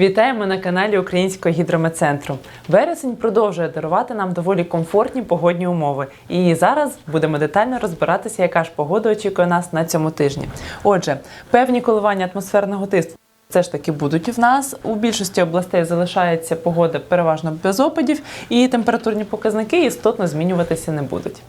Вітаємо на каналі Українського гідрометцентру. Вересень продовжує дарувати нам доволі комфортні погодні умови. І зараз будемо детально розбиратися, яка ж погода очікує нас на цьому тижні. Отже, певні коливання атмосферного тиску. Все ж таки будуть в нас. У більшості областей залишається погода переважно без опадів, і температурні показники істотно змінюватися не будуть.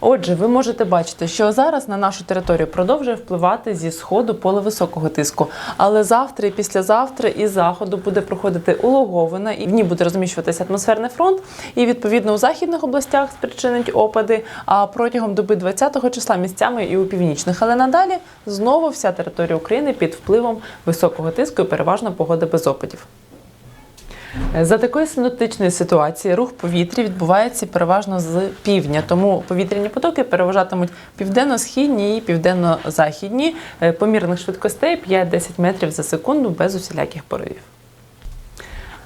Отже, ви можете бачити, що зараз на нашу територію продовжує впливати зі сходу поле високого тиску. Але завтра і післязавтра із заходу буде проходити улоговина, і в ній буде розміщуватися атмосферний фронт. І відповідно у західних областях спричинить опади. А протягом доби 20 числа місцями і у північних. Але надалі знову вся територія України під впливом високого тиску і переважно погода без опадів. За такої синоптичної ситуації рух повітря відбувається переважно з півдня, тому повітряні потоки переважатимуть південно-східні і південно-західні е, помірних швидкостей 5-10 метрів за секунду без усіляких поривів.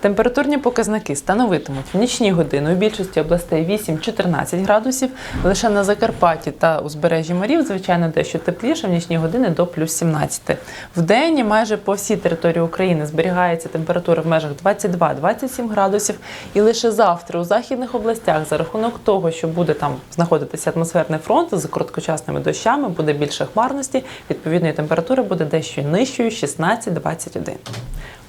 Температурні показники становитимуть в нічні години у більшості областей 8-14 градусів, лише на Закарпатті та узбережжі морів, звичайно, дещо тепліше, в нічні години до плюс 17. В день майже по всій території України зберігається температура в межах 22-27 градусів. І лише завтра у західних областях, за рахунок того, що буде там знаходитися атмосферний фронт з короткочасними дощами, буде більше хмарності, відповідної температури буде дещо нижчою 16-21.